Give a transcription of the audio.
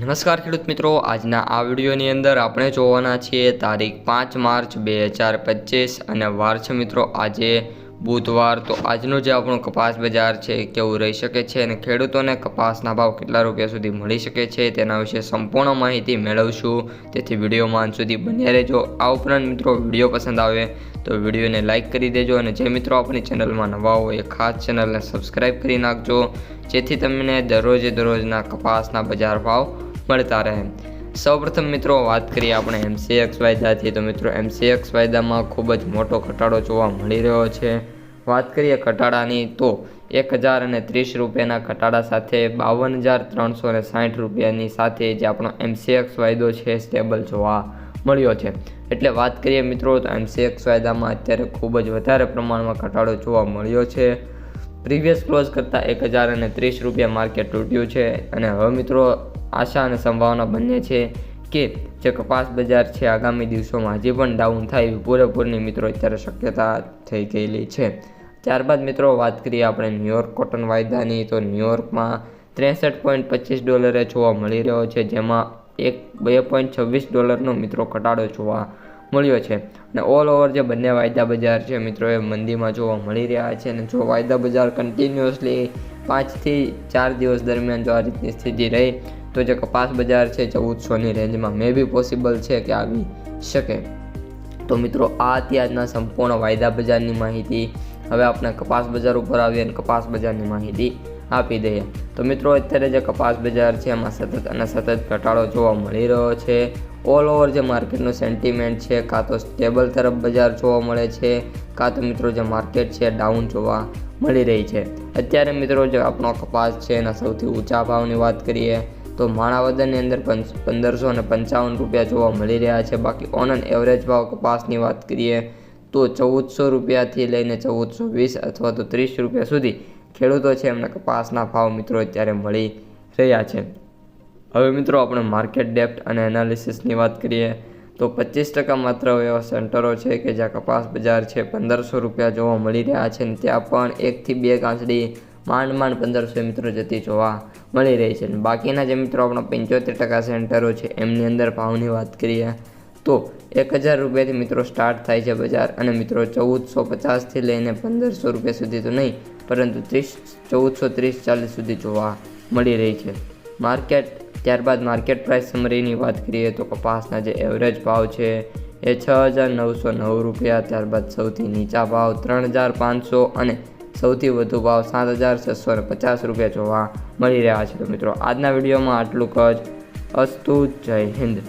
નમસ્કાર ખેડૂત મિત્રો. આજના આ વિડીયોની અંદર આપણે જોવાના છીએ તારીખ પાંચ માર્ચ બે હજાર પચીસ અને વાર છે મિત્રો આજે બુધવાર. તો આજનું જે આપણું કપાસ બજાર છે કેવું રહી શકે છે અને ખેડૂતોને કપાસના ભાવ કેટલા રૂપિયા સુધી મળી શકે છે તેના વિશે સંપૂર્ણ માહિતી મેળવશું. તેથી વિડીયોમાં અંત સુધી બન્યા રહેજો. આ ઉપરાંત મિત્રો વીડિયો પસંદ આવે તો વિડીયોને લાઇક કરી દેજો અને જે મિત્રો આપણી ચેનલમાં નવા હોય એ ખાસ ચેનલને સબસ્ક્રાઈબ કરી નાખજો. જેથી તમને દરરોજે દરરોજના કપાસના બજાર ભાવ મળતા રહે. સૌપ્રથમ મિત્રો વાત કરીએ આપણે એમસીએક્સ વાયદાથી. તો મિત્રો એમસીએક્સ વાયદામાં ખૂબ જ મોટો ઘટાડો જોવા મળી રહ્યો છે. વાત કરીએ ઘટાડાની, તો એક હજાર અને ત્રીસ રૂપિયાના ઘટાડા સાથે બાવન હજાર ત્રણસો ને સાઠ રૂપિયાની સાથે જે આપણો એમસીએક્સ વાયદો છે સ્ટેબલ જોવા મળ્યો છે. એટલે વાત કરીએ મિત્રો, તો એમસીએક્સ વાયદામાં અત્યારે ખૂબ જ વધારે પ્રમાણમાં ઘટાડો જોવા મળ્યો છે. પ્રીવિયસ ક્લોઝ કરતાં એક હજાર અને ત્રીસ રૂપિયા માર્કેટ તૂટ્યું છે. અને હવે મિત્રો આશા અને સંભાવના બંને છે કે જે કપાસ બજાર છે આગામી દિવસોમાં હજી પણ ડાઉન થાય એવી પૂરેપૂરની મિત્રો અત્યારે શક્યતા થઈ ગયેલી છે. ત્યારબાદ મિત્રો વાત કરીએ આપણે ન્યુયોર્ક કોટન વાયદાની. તો ન્યુયોર્કમાં ત્રેસઠ પોઈન્ટ પચીસ ડોલરે જોવા મળી રહ્યો છે, જેમાં એક બે પોઈન્ટ છવ્વીસ ડોલરનો મિત્રો ઘટાડો જોવા મળ્યો છે. અને ઓલ ઓવર જે બંને વાયદા બજાર છે મિત્રો એ મંદીમાં જોવા મળી રહ્યા છે. અને જો વાયદા બજાર કન્ટિન્યુઅસલી પાંચથી ચાર દિવસ દરમિયાન જો આ રીતની સ્થિતિ રહી તો જે કપાસ બજાર છે ચૌદસોની રેન્જમાં મે બી પોસિબલ છે કે આવી શકે. તો મિત્રો, આ અત્યારના સંપૂર્ણ વાયદા બજારની માહિતી. હવે આપણે કપાસ બજાર ઉપર આવીએ અને કપાસ બજારની માહિતી આપી દઈએ. તો મિત્રો, અત્યારે જે કપાસ બજાર છે, એમાં સતત અને સતત ઘટાડો જોવા મળી રહ્યો છે. ઓલ ઓવર જે માર્કેટનું સેન્ટિમેન્ટ છે, કાં તો સ્ટેબલ તરફ બજાર જોવા મળે છે, કાં તો મિત્રો જે માર્કેટ છે ડાઉન જોવા મળી રહી છે. અત્યારે મિત્રો, જે આપણો કપાસ છે, એના સૌથી ઊંચા ભાવની વાત કરીએ તો માણાવદરની અંદર પંદરસો અને પંચાવન રૂપિયા જોવા મળી રહ્યા છે. બાકી ઓન એન એવરેજ ભાવ કપાસની વાત કરીએ તો ચૌદસો રૂપિયાથી લઈને ચૌદસો વીસ અથવા તો ત્રીસ રૂપિયા સુધી ખેડૂતો છે એમને કપાસના ભાવ મિત્રો અત્યારે મળી રહ્યા છે. હવે મિત્રો આપણે માર્કેટ ડેપ્ટ અને એનાલિસિસની વાત કરીએ તો પચીસ ટકા માત્ર એવા સેન્ટરો છે કે જ્યાં કપાસ બજાર છે પંદરસો રૂપિયા જોવા મળી રહ્યા છે અને ત્યાં પણ એકથી બે ગાંસડી માંડ માંડ પંદરસો મિત્રો જતી જોવા મળી રહી છે. બાકીના જે મિત્રો આપણા પંચોતેર ટકા સેન્ટરો છે, એમની અંદર ભાવની વાત કરીએ તો એક હજાર રૂપિયાથી મિત્રો સ્ટાર્ટ થાય છે બજાર અને મિત્રો ચૌદસો પચાસથી લઈને પંદરસો રૂપિયા સુધી તો નહીં, પરંતુ ત્રીસ, ચૌદસો ત્રીસ ચાલીસ સુધી જોવા મળી રહી છે. માર્કેટ, ત્યારબાદ માર્કેટ પ્રાઇસ સમરીની વાત કરીએ તો કપાસના જે એવરેજ ભાવ છે એ છ હજાર નવસો નવ રૂપિયા, ત્યારબાદ સૌથી નીચા ભાવ ત્રણ હજાર પાંચસો અને સૌથી વધુ ભાવ સાત હજાર છસો ને પચાસ રૂપિયા જોવા મળી રહ્યા છે. તો મિત્રો, આજના વિડીયોમાં આટલું જ. અસ્તુ, જય હિન્દ.